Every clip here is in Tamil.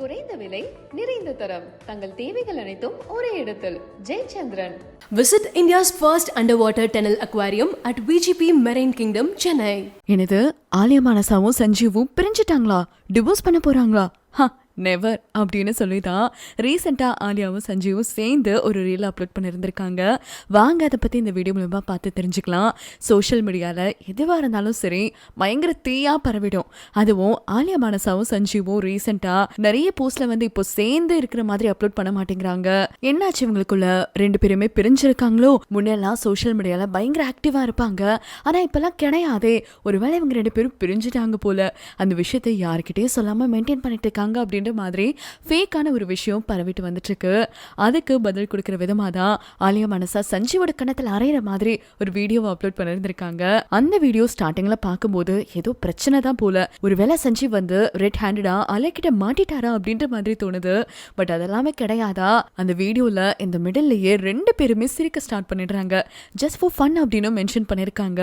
குறைந்த விலை நிறைந்த தரம். தங்கள் தேவைகள் அனைத்தும் ஒரே இடத்தில். Jayachandran. Visit India's first underwater tunnel aquarium at VGP Marine Kingdom, Chennai. எனது ஆலியா மானசாவும் சஞ்சீவும் பிரிஞ்சிட்டாங்களா? டிவோர்ஸ் பண்ண போறாங்களா? ஹா நெவர் அப்படின்னு சொல்லி தான் ரீசெண்டாக ஆலியாவும் சஞ்சீவும் சேர்ந்து ஒரு ரீல் அப்லோட் பண்ணியிருந்திருக்காங்க வாங்க அதை பற்றி இந்த வீடியோ மூலமாக பார்த்து தெரிஞ்சுக்கலாம். சோஷியல் மீடியாவில் எதுவாக இருந்தாலும் சரி பயங்கர தீயாக பரவிடும். அதுவும் ஆலியா மானசாவும் சஞ்சீவும் ரீசெண்டாக நிறைய போஸ்ட்டில் வந்து இப்போ சேர்ந்து இருக்கிற மாதிரி அப்லோட் பண்ண மாட்டேங்கிறாங்க. என்னாச்சு இவங்களுக்குள்ள? ரெண்டு பேருமே பிரிஞ்சிருக்காங்களோ? முன்னெல்லாம் சோஷியல் மீடியாவில் பயங்கர ஆக்டிவாக இருப்பாங்க. ஆனால் இப்போல்லாம் கிடையாதே. ஒருவேளை இவங்க ரெண்டு பேரும் பிரிஞ்சுட்டாங்க போல. அந்த விஷயத்தை யாருக்கிட்டேயும் சொல்லாமல் மெயின்டைன் பண்ணிட்டு இருக்காங்க அப்படின்ற மாதிரி ஃபேக்கான ஒரு விஷயம் பரவிட்டு வந்துட்டு இருக்கு அதுக்கு பதில் கொடுக்குற விதமாக தான் ஆலியா மனசா சஞ்சீவோட கணத்தில் அரைகிற மாதிரி ஒரு வீடியோவை அப்லோட் பண்ணியிருந்திருக்காங்க அந்த வீடியோ ஸ்டார்டிங்கில் பார்க்கும்போது ஏதோ பிரச்சனை தான் போல. ஒருவேளை சஞ்சீவ் வந்து ரெட் ஹேண்டடா அலைக்கிட்ட மாட்டிட்டாரா அப்படின்ற மாதிரி தோணுது. பட் அதெல்லாமே கிடையாதா? அந்த வீடியோவில் இந்த மிடில்லையே ரெண்டு பேருமே சிரிக்க ஸ்டார்ட் பண்ணிடுறாங்க. ஜஸ்ட் ஃபார் ஃபன் அப்படின்னு மென்ஷன் பண்ணியிருக்காங்க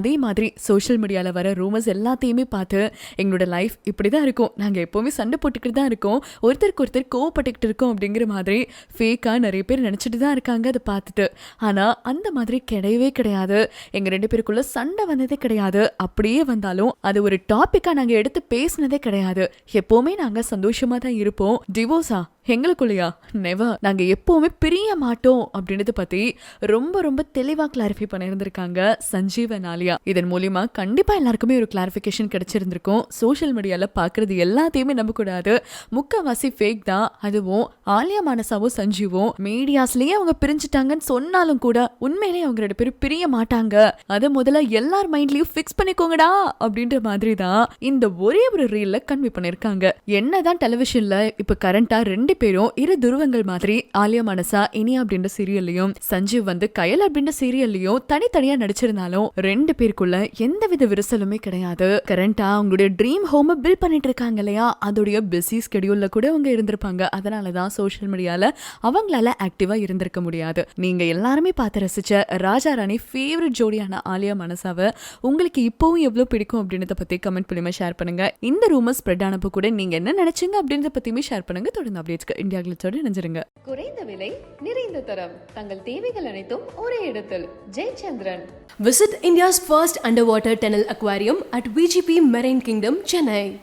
அதே மாதிரி சோஷியல் மீடியாவில் வர ரூமர்ஸ் எல்லாத்தையுமே பார்த்து எங்களோட லைஃப் இப்படி தான் இருக்கும். நாங்கள் எப்போவுமே சண்டை போட்டுக்கிட்டு தான் இருக்கோம். ஒருத்தருக்கு ஒருத்தர் கோவப்பட்டுக்கிட்டு இருக்கோம் அப்படிங்கிற மாதிரி ஃபேக்காக நிறைய பேர் நினச்சிட்டு தான் இருக்காங்க அதை பார்த்துட்டு. ஆனால் அந்த மாதிரி கிடையவே கிடையாது. எங்கள் ரெண்டு பேருக்குள்ளே சண்டை வந்ததே கிடையாது. அப்படியே வந்தாலும் அது ஒரு டாப்பிக்காக நாங்கள் எடுத்து பேசினதே கிடையாது. எப்போவுமே நாங்கள் சந்தோஷமாக தான் இருப்போம். டிவோர்ஸா எங்களுக்குள்ளயா? நெவர் நாங்க எப்பவுமே பிரிய மாட்டோம் அப்படின்றத பத்தி ரொம்ப ரொம்ப தெளிவா கிளாரிஃபை பண்ணியிருந்திருக்காங்க சஞ்சீவ் and ஆலியா இதன் மூலியமா கண்டிப்பா எல்லாருக்குமே ஒரு கிளாரிஃபிகேஷன் கிடைச்சிருந்திருக்கும். சோஷியல் மீடியால பாக்குறது எல்லாத்தையுமே நம்பக்கூடாது. முக்கவாசி ஃபேக் தான். அதுவும் ஆலியா மானசாவும் சஞ்சீவும் மீடியாஸ்லயே அவங்க பிரிஞ்சுட்டாங்கன்னு சொன்னாலும் கூட உண்மையிலேயே அவங்க ரெண்டு பேரும் பிரிய மாட்டாங்க. அதை முதல்ல எல்லார் மைண்ட்லயும் ஃபிக்ஸ் பண்ணிக்கோங்கடா அப்படின்ற மாதிரி தான் இந்த ஒரே ஒரு ரீல்ல கன்வே பண்ணிருக்காங்க என்னதான் டெலிவிஷன்ல இப்ப கரண்டா ரெண்டு பேரும் இரு துருவங்கள் மாதிரி ஆலியா மனசா இனி அப்படின்ற சீரியல்லையும் சஞ்சீவ் வந்து கயல் அப்படின்ற சீரியல்லையும் தனித்தனியா நடிச்சிருந்தாலும் ரெண்டு பேருக்குள்ள எந்தவித விரிசலுமே கிடையாது. கரண்டா அவங்களுடைய ட்ரீம் ஹோம பில் பண்ணிட்டு இருக்காங்க இல்லையா? அதோடைய பிஸி ஸ்கெடியூல்ல கூட அவங்க இருந்திருப்பாங்க. அதனாலதான் சோஷியல் மீடியால அவங்களால ஆக்டிவா இருந்திருக்க முடியாது. நீங்க எல்லாருமே பார்த்து ரசிச்ச ராஜா ராணி ஃபேவரட் ஜோடியான ஆலியா மனசாவை உங்களுக்கு இப்போவும் எவ்வளவு பிடிக்கும் அப்படின்றத பத்தி கமெண்ட் மூலியமா ஷேர் பண்ணுங்க. இந்த ரூமர் ஸ்ப்ரெட் ஆனப்போ கூட நீங்க என்ன நினைச்சீங்க அப்படின்றத பத்தியுமே ஷேர் பண்ணுங்க. தொடர்ந்து அப்டேட்ஸ்க்கு ரிஸ்க் இந்தியாக்களத்தோடு இணைஞ்சிருங்க. குறைந்த விலை நிறைந்த தரம். தங்கள் தேவைகள் அனைத்தும் ஒரே இடத்தில். Jayachandran. Visit India's first underwater tunnel aquarium at VGP marine kingdom Chennai